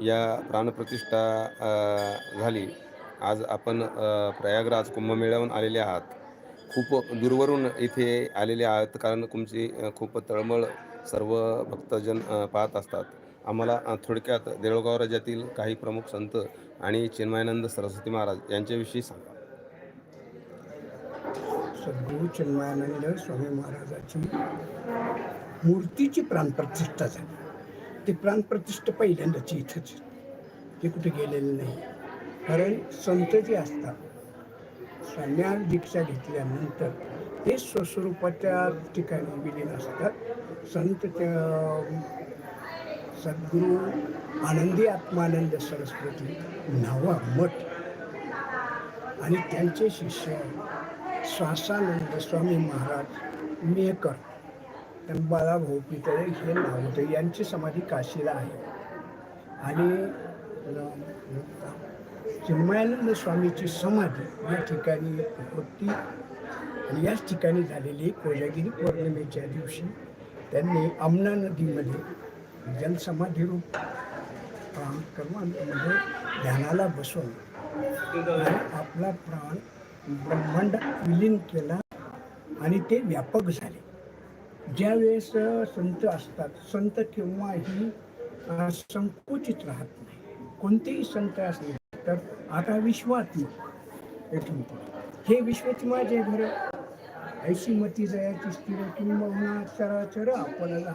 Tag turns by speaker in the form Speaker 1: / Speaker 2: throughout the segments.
Speaker 1: या प्राणप्रतिष्ठा झाली. आज आपण प्रयागराज कुंभमेळ्याहून आलेले आहात. खूप दूरवरून इथे आलेले आहात कारण तुमची खूप तळमळ सर्व भक्तजन पाहत असतात. आम्हाला थोडक्यात देऊळगाव राज्यातील काही प्रमुख संत आणि चिन्मयानंद सरस्वती महाराज यांच्याविषयी सांगा.
Speaker 2: सद्गुरू चिन्मयानंद स्वामी महाराजाची मूर्तीची प्राणप्रतिष्ठा झाली. ती प्राणप्रतिष्ठा पहिल्यांदाची इथंच. ते कुठे गेलेलं नाही. कारण संत जे असतात संन्यास दीक्षा घेतल्यानंतर ते स्वस्वरूपाच्या ठिकाणी विलीन असतात. संत त्या सद्गुरू आनंदी आत्मानंद सरस्वती नवा मठ आणि त्यांचे शिष्य श्वासानंद स्वामी महाराज मेकर अंबाला बाळाभाऊ पितळे हे नाव यांची समाधी काशीला आहे. आणि चिन्मयानंद स्वामीची समाधी या ठिकाणी होती. आणि याच ठिकाणी झालेली कोजागिरी पौर्णिमेच्या दिवशी त्यांनी आमना नदीमध्ये जलसमाधीरूप प्राण काम ध्यानाला बसून आपला प्राण ब्रह्मांड विलीन केला. आणि ते व्यापक झाले. ज्या वेळेस संत असतात संत केव्हाही संकुचित राहत नाही. कोणतेही संत असले तर आता विश्वात्मक येथून हे विश्वात्मा जे घर ऐशी मती जयाची स्थिर किंबहुना चराचर. आपल्याला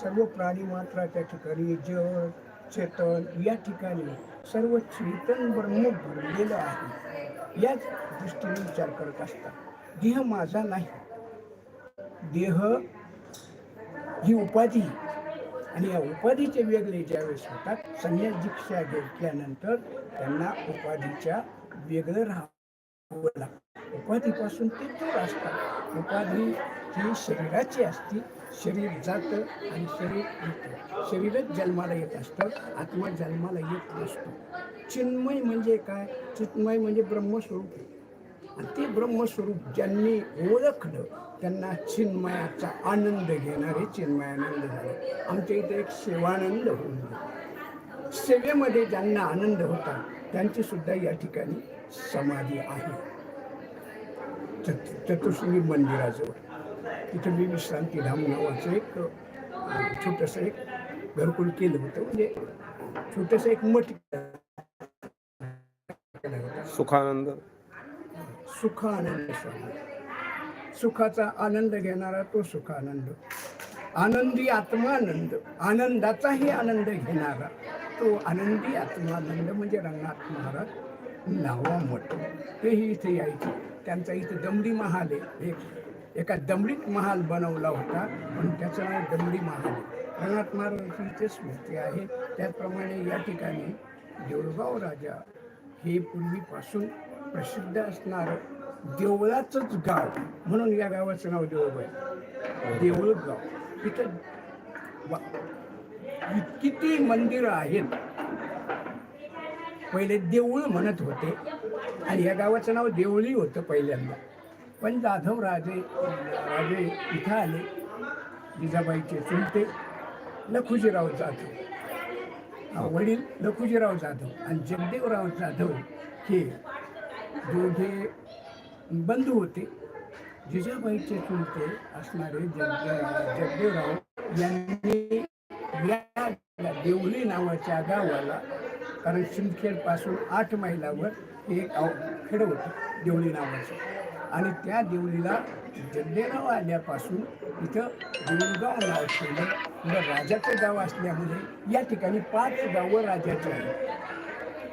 Speaker 2: सर्व प्राणी मात्रा त्या ठिकाणी जळ चेतन या ठिकाणी सर्व चेतन ब्रह्म भरलेलं आहे. याच दृष्टीने विचार करत असतात. देह माझा नाही. देह ही उपाधी. आणि या उपाधीचे वेगळे ज्यावेळेस होतात संन्यास दीक्षा घेतल्यानंतर त्यांना उपाधीच्या वेगळं राहावं लागतं. उपाधीपासून ते दूर असतात. उपाधी ही शरीराची असती. शरीर जातं आणि शरीर येतं. शरीरच जन्माला येत असतं. आत्मा जन्माला येत नसतो. चिन्मय म्हणजे काय? चिन्मय म्हणजे ब्रह्मस्वरूप. आहे आणि ते ब्रह्मस्वरूप ज्यांनी ओळखलं त्यांना चिन्मयाचा आनंद घेणारे चिन्मयानंद झाले. आमच्या इथे एक सेवानंद होऊन गेला. सेवेमध्ये ज्यांना आनंद होता त्यांची सुद्धा या ठिकाणी समाधी आहे. चतु चतुश्री मंदिराजवळ. तिथे मी विश्रांतीधाम नावाचं एक छोटंसं एक घरकुल केलं होतं. म्हणजे छोटंसं एक मठ
Speaker 1: सुखानंद.
Speaker 2: सुख आनंद स्वामी. सुखाचा आनंद घेणारा तो सुख आनंद. आनंदी आत्मानंद आनंदाचाही आनंद घेणारा तो आनंदी आत्मानंद म्हणजे रंगनाथ महाराज नावा मठ. तेही इथे यायचे. त्यांचा इथे दमडी महाल आहे. एक एका दमडीत महाल बनवला होता पण त्याचं नाव दमडी महाल आहे. रंगनाथ महाराजांची इथे स्मृती आहे. त्याचप्रमाणे या ठिकाणी देऊळगाव राजा हे पूर्वीपासून प्रसिद्ध असणारं देवळाचंच गाव म्हणून या गावाचं नाव देऊळगाव आहे. देऊळगाव इथं वा- किती मंदिरं आहेत. पहिले देऊळ म्हणत होते. आणि या गावाचं नाव देवळी होतं पहिल्यांदा. पण जाधव राजे राजे इथं आले. जिजाबाईचे चुलते लखुजीराव जाधव. वडील लखुजीराव जाधव आणि जगदेवराव जाधव हे दोघे बंधू होते जिजाबाईचे चुलते असणारे जगदे जगदेवराव यांनी या देवली नावाच्या गावाला कारण शिंदखेडपासून आठ मैलावर हे एक गाव खेड होतं देवली नावाचं. आणि त्या देवलीला जगदेराव आल्यापासून इथं देऊळगाव नाव ठेवलं. म्हणजे राजाचं गाव असल्यामुळे या ठिकाणी पाच गावं राजाचे आहेत.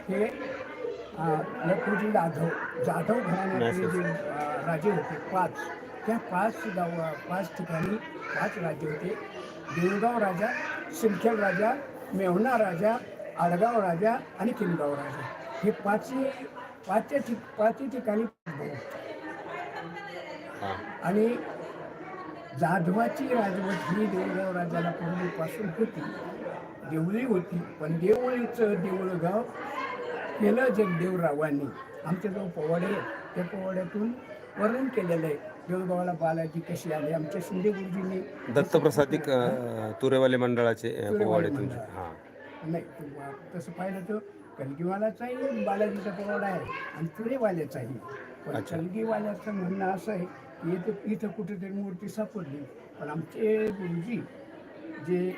Speaker 2: हे लखुजी जाधव जाधव घराण्यातले जे राजे होते पाच. त्या पाच गाव पाच ठिकाणी पाच राजे होते. देऊळगाव राजा सिंदखेड राजा मेवणा राजा आडगाव राजा आणि किनगाव राजा. हे पाचही पाचच्या ठिक पाचही ठिकाणी
Speaker 1: हां.
Speaker 2: आणि जाधवाची राजवट ही देऊळगाव राजाला पूर्वीपासून होती. देवळी होती पण देवळीचं देऊळगाव केलं जगदेवरावांनी आमचे जो पोवाडे आहे, त्या पोवाड्यातून वर्णन केलेलं आहे. देऊळगावाला बालाजी कशी आले? आमच्या शिंदे गुरुजींनी
Speaker 1: दत्तप्रसादिक अ, तुरेवाले मंडळाचे पोवाडे तुमचे. हां.
Speaker 2: नाही तसं पाहिलं तर कलगीवाल्याचाही बालाजीचा पोवाडा आहे आणि तुरेवाल्याचाही. पण. कलगीवाल्याचं म्हणणं असं आहे की इथं इथं कुठेतरी मूर्ती सापडली. पण आमचे गुरुजी जे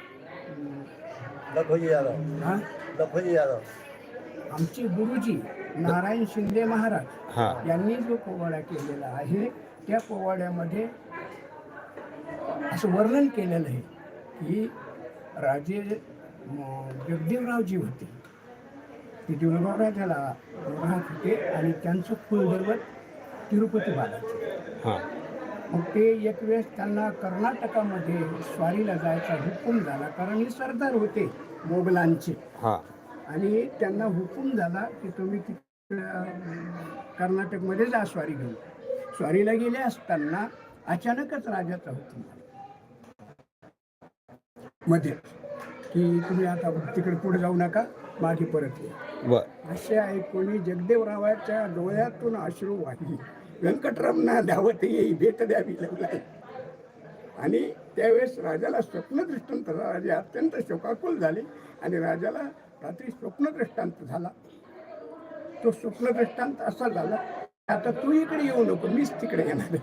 Speaker 3: लखोजी यादव.
Speaker 2: हा?
Speaker 3: लखोजी यादव.
Speaker 2: आमचे गुरुजी नारायण शिंदे महाराज यांनी जो पोवाडा केलेला आहे त्या पोवाड्यामध्ये असं वर्णन केलेलं आहे की राजे जगदेवरावजी होते. ते देवळगाव राजाला राहत होते आणि त्यांचं कुलदैवत तिरुपती बालाजी.
Speaker 1: हां.
Speaker 2: मग ते एक वेळेस त्यांना कर्नाटकामध्ये स्वारीला जायचा हुकूम झाला कारण हे सरदार होते मोगलांचे. आणि त्यांना हुकूम झाला की तुम्ही तिकडं कर्नाटकमध्ये जा स्वारी घेऊन स्वारीला गेले असताना अचानकच राजाचा हुकूम झाला मध्ये. की तुम्ही आता तिकडे पुढे जाऊ नका मागे परत या. असे ऐकून जगदेवरावाच्या डोळ्यातून अश्रू वाहिली. व्यंकटरमणा धावत येई भेट द्यावी लागला आणि त्यावेळेस राजाला स्वप्नदृष्टांत झाला. राजे अत्यंत शोकाकुल झाले आणि राजाला रात्री स्वप्नदृष्टांत झाला. तो स्वप्नदृष्टांत असा झाला आता तू इकडे येऊ नको मीच तिकडे येणार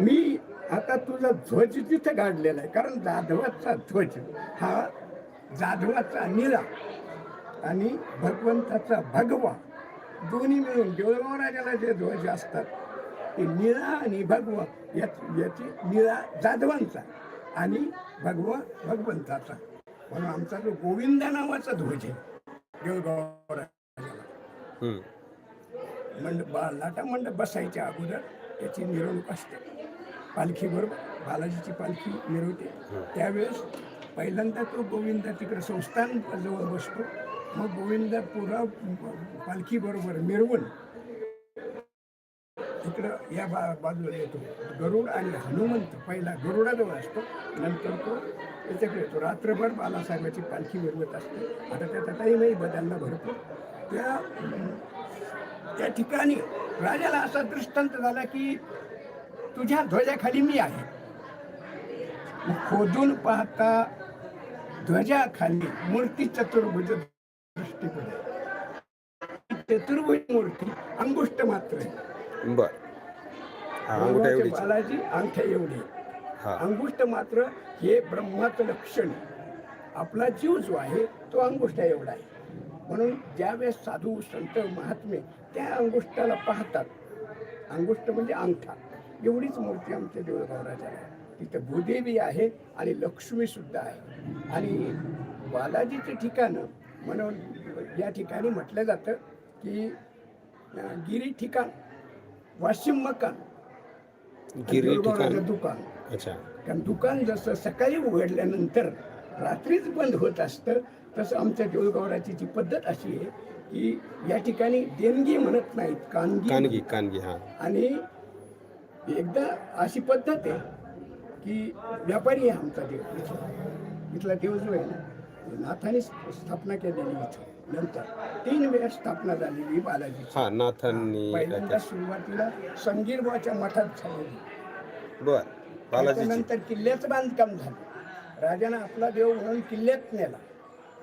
Speaker 2: मी आता तुझा ध्वज तिथे गाडलेला आहे कारण जाधवाचा ध्वज हा जाधवाचा निळा आणि भगवंताचा भगवा दोन्ही मिळून देवळगाव जे ध्वज असतात ते निळा आणि भगवा याची निळा जाधवांचा आणि भगवा भगवंताचा. म्हणून आमचा जो गोविंदा नावाचा ध्वज आहे. मंडप लाटा मंडप बसायच्या अगोदर त्याची मिरवणूक असते. पालखीबरोबर बालाजीची पालखी मिरवते. त्यावेळेस पहिल्यांदा तो गोविंद तिकडे संस्थान जवळ बसतो. मग गोविंद पुरा पालखीबरोबर मिरवून इकडं या बा बाजूला येतो. गरुड आणि हनुमंत पहिला गरुडाजवळ असतो. नंतर तो त्याच्याकडे येतो रात्रभर बालासाहेबाची पालखी मिरवत असते. आता त्याचा टाईमही बदलला भरपूर. त्या त्या ठिकाणी राजाला असा दृष्टांत झाला की तुझ्या ध्वजाखाली मी आहे. खोदून पाहता ध्वजाखाली मूर्ती चतुर्भुज दृष्टीपणे चतुर्भुज मूर्ती अंगुष्ट मात्र आहे. बालाजी अंगठ्या एवढी अंगुष्ट मात्र हे ब्रह्माचं लक्षण. आपला जीव जो आहे तो अंगुष्ठा एवढा आहे. म्हणून ज्यावेळेस साधू संत महात्मे त्या अंगुष्ठाला पाहतात अंगुष्ठ म्हणजे अंगठा. एवढीच मूर्ती आमच्या देवळगाव राजाला आहे. तिथं भूदेवी आहे आणि लक्ष्मी सुद्धा आहे. आणि बालाजीचं ठिकाणं म्हणून या ठिकाणी म्हटलं जातं की गिरी ठिकाण वाशिम मकान.
Speaker 1: गिरी ठिकाण.
Speaker 2: दुकान.
Speaker 1: अच्छा.
Speaker 2: कारण दुकान जसं सकाळी उघडल्यानंतर रात्रीच बंद होत असतं तसं आमच्या देऊळगावराची जी पद्धत अशी आहे की या ठिकाणी देणगी म्हणत नाहीत कानगी.
Speaker 1: कानगी कानगी हा.
Speaker 2: आणि एकदा अशी पद्धत आहे की व्यापारी आहे आमचा देव इथला. इथला देव जो आहे ना नाथाने स्थापना केलेली इथं नंतर. तीन वेळा स्थापना झालेली बालाजीची.
Speaker 1: हा नाथांनी
Speaker 2: पहिल्यांदा सुरुवातीला संगीरबाच्या मठात झालेली.
Speaker 1: बर.
Speaker 2: त्याच्यानंतर किल्ल्याचं बांधकाम झालं. राजानं आपला देव म्हणून किल्ल्यात नेला.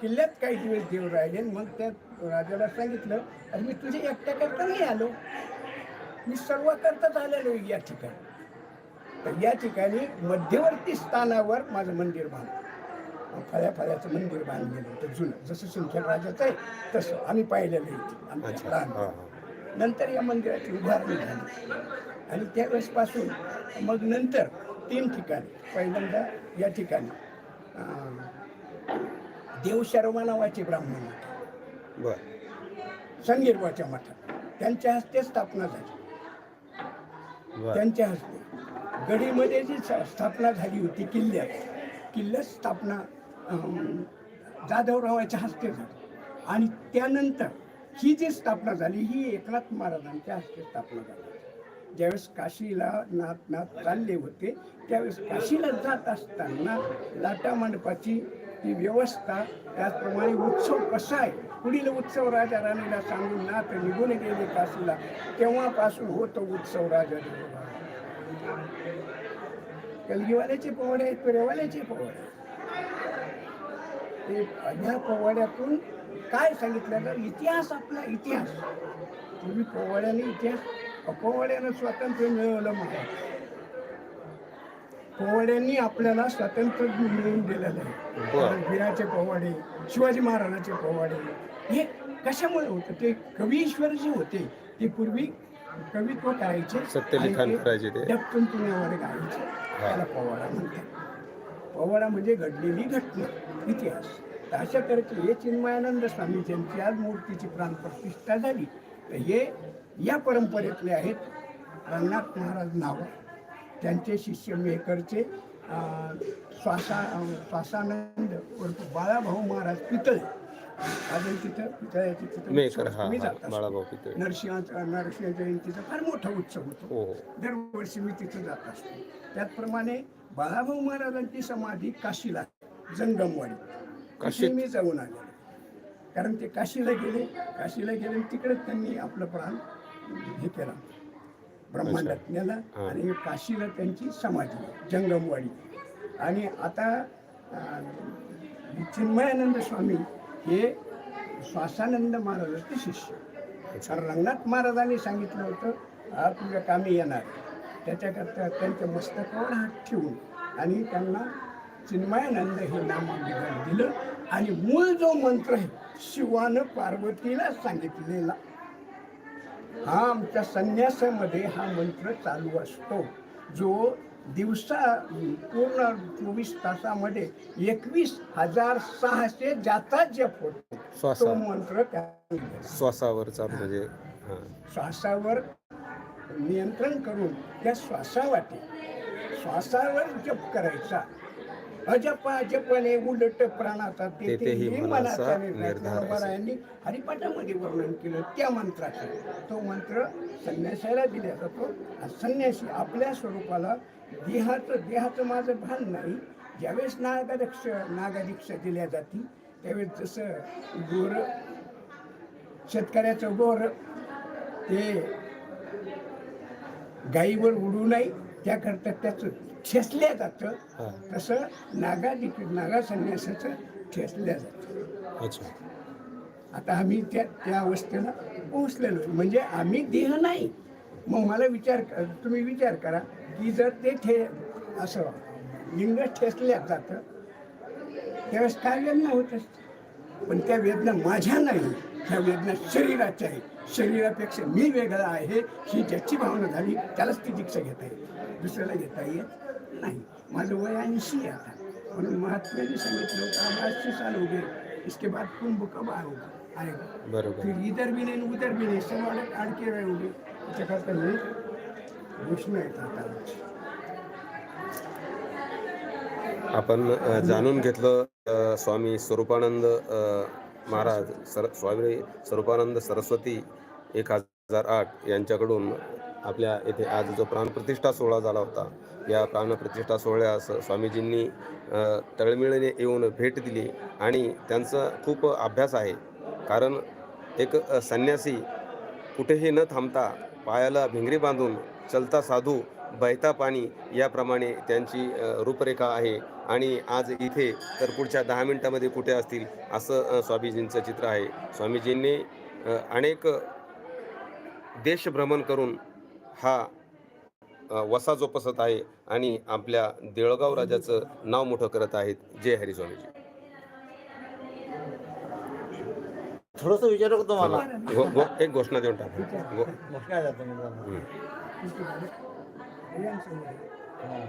Speaker 2: किल्ल्यात काही दिवस देव राहिले मग त्या राजाला सांगितलं अरे मी तुझे एकट्या करता नाही आलो. मी सर्व करताच आलेलो या ठिकाणी. तर या ठिकाणी मध्यवर्ती स्थानावर माझं मंदिर बांधलं. फळ्या फळ्याचं मंदिर बांधलेलं होतं जुनं. जसं सिंदखेड राजाचं आहे तसं आम्ही पाहिलेलं इथे. आमच्या नंतर या मंदिराची उभारणी झाली. आणि त्यावेळेसपासून मग नंतर तीन ठिकाणी. पहिल्यांदा या ठिकाणी अं, देवशर्मा नावाचे ब्राह्मण होते
Speaker 1: बर.
Speaker 2: संगीरबाच्या मठात. त्यांच्या हस्ते स्थापना झाली. त्यांच्या हस्ते. गडीमध्ये जी स्थापना झाली होती किल्ल्यात किल्ल्यात स्थापना जाधवरावाच्या हस्ते झाली. आणि त्यानंतर ही जी स्थापना झाली ही एकनाथ महाराजांच्या हस्ते स्थापना झाली. ज्यावेळेस काशीला नाथ नाथ चालले होते त्यावेळेस काशीला जात असताना लाटा मंडपाची ती व्यवस्था त्याचप्रमाणे उत्सव कसा आहे? पुढील उत्सव राजा राणीला सांगून नाथ निघून गेले काशीला. तेव्हापासून होतो उत्सव राजा कलगीवाल्याचे पोवाडे आहेत पेरेवाल्याचे पोवाडे ते ह्या पोवाड्यातून काय सांगितलं? तर इतिहास आपला इतिहास. तुम्ही पोवाड्याने इतिहास पोवाड्यानं स्वातंत्र्य मिळवलं महाराज पोवाड्यांनी आपल्याला स्वातंत्र्य मिळवून दिलेलं आहे. वीराचे पोवाडे शिवाजी महाराजांचे पोवाडे हे कशामुळे होतं? ते कवीश्वर जे होते ते पूर्वी कवित्व करायचे पुण्यावर गायचे. त्याला पोवाडा म्हणतात. पोवाडा म्हणजे घडलेली घटना इतिहास. अशा तऱ्हेचे हे चिन्मयानंद स्वामीजींची आज मूर्तीची प्राणप्रतिष्ठा झाली. तर हे या परंपरेतले आहेत रंगनाथ महाराज नाव. त्यांचे शिष्य मेकरचे श्वासा श्वासानंद उर्फ बाळाभाऊ महाराज पितळे. अजून तिथं पितळ्याची तिथं नरसिंहाचा नरसिंह जयंतीचा फार मोठा उत्सव होतो.
Speaker 1: हो हो.
Speaker 2: दरवर्षी मी तिथं जात असतो. त्याचप्रमाणे बाळाभाऊ महाराजांची समाधी काशीला जंगमवाडी. मी जाऊन आले कारण ते काशीला गेले. काशीला गेले तिकडेच त्यांनी आपलं प्राण हे केला. ब्रह्मांडात नेला. आणि काशीला त्यांची समाधी जंगमवाडी. आणि आता चिन्मयानंद स्वामी हे श्वासानंद महाराजांचे शिष्य. कारण रंगनाथ महाराजांनी सांगितलं होतं हा तुझ्या कामी येणार. त्याच्याकरता त्यांच्या मस्तकावर हात ठेवून आणि त्यांना चिन्मयानंद हे नामाभिमान दिलं आणि मूळ जो मंत्र आहे शिवानं पार्वतीला सांगितलेला. हा आमच्या संन्यासामध्ये हा मंत्र चालू असतो जो दिवसा पूर्ण चोवीस तासामध्ये एकवीस हजार सहाशे जाता जप होतो. तो मंत्र त्या
Speaker 1: श्वासावर चालू म्हणजे
Speaker 2: श्वासावर नियंत्रण करून त्या श्वासावाटे श्वासावर जप करायचा. अजपा जपणे उलट प्राणाचा
Speaker 1: तेथेही मनाचा निर्धार
Speaker 2: हरिपाठामध्ये वर्णन केलं. त्या मंत्राचं. तो मंत्र संन्यासाला दिला जातो. आणि संन्यासी आपल्या स्वरूपाला देहाचं देहाचं माझं भान नाही. ज्यावेळेस नागादक्ष नागादीक्षा दिल्या जाती त्यावेळेस जसं गोर शेतकऱ्याचं गोर ते गाईवर उडू नये. त्याकरता त्याचं ठेसल्या जातं. तसं नागा नागा संन्यासाचं ठेसल्या जातं.
Speaker 1: अच्छा.
Speaker 2: आता आम्ही त्या त्या अवस्थेला पोहोचलेलो म्हणजे आम्ही देह नाही. मग मला विचार तुम्ही विचार करा की जर ते ठे असं लिंग ठेसल्या जातं त्यावेळेस काय वेदना होत असते पण त्या वेदना माझ्या नाही. ह्या वेदना शरीराच्या आहेत शरीरापेक्षा मी वेगळा आहे ही ज्याची भावना झाली त्यालाच ती दीक्षा घेता येईल. दुसऱ्याला घेता येत नाही. माझं वय ऐंशी आहे आता. म्हणून महात्म्याने सांगितलं होतं अस्सी साल गए इसके बाद कुंभ कब आएगा आएगा
Speaker 1: बरोबर.
Speaker 2: फिर इधर भी नहीं उधर भी नहीं. सब अडक अडके रहेंगे त्याच्याकरता मी घोषणा येतात आता
Speaker 1: आपण जाणून घेतलं स्वामी स्वरूपानंद महाराज सर स्वामी स्वरूपानंद सरस्वती एक हजार आठ यांच्याकडून आपल्या येथे आज जो प्राणप्रतिष्ठा सोहळा झाला होता या प्राणप्रतिष्ठा सोहळ्यास स्वामीजींनी तळमिळीने येऊन भेट दिली आणि त्यांचा खूप अभ्यास आहे. कारण एक संन्यासी कुठेही न थांबता पायाला भिंगरी बांधून चलता साधू बहता पाणी याप्रमाणे त्यांची रूपरेखा आहे. आणि आज इथे तर पुढच्या दहा मिनिटामध्ये कुठे असतील असं स्वामीजींचं चित्र आहे. स्वामीजींनी अनेक देशभ्रमण करून हा वसा जोपासत आहे आणि आपल्या देळगाव राजाचं नाव मोठं करत आहेत. जय हरी स्वामीजी.
Speaker 3: थोडंसं विचारू का तुम्हाला?
Speaker 1: गो, गो, एक घोषणा देऊन टाका. गो
Speaker 3: मग काय जातं मी तुम्हाला?
Speaker 1: हं.
Speaker 2: यांचं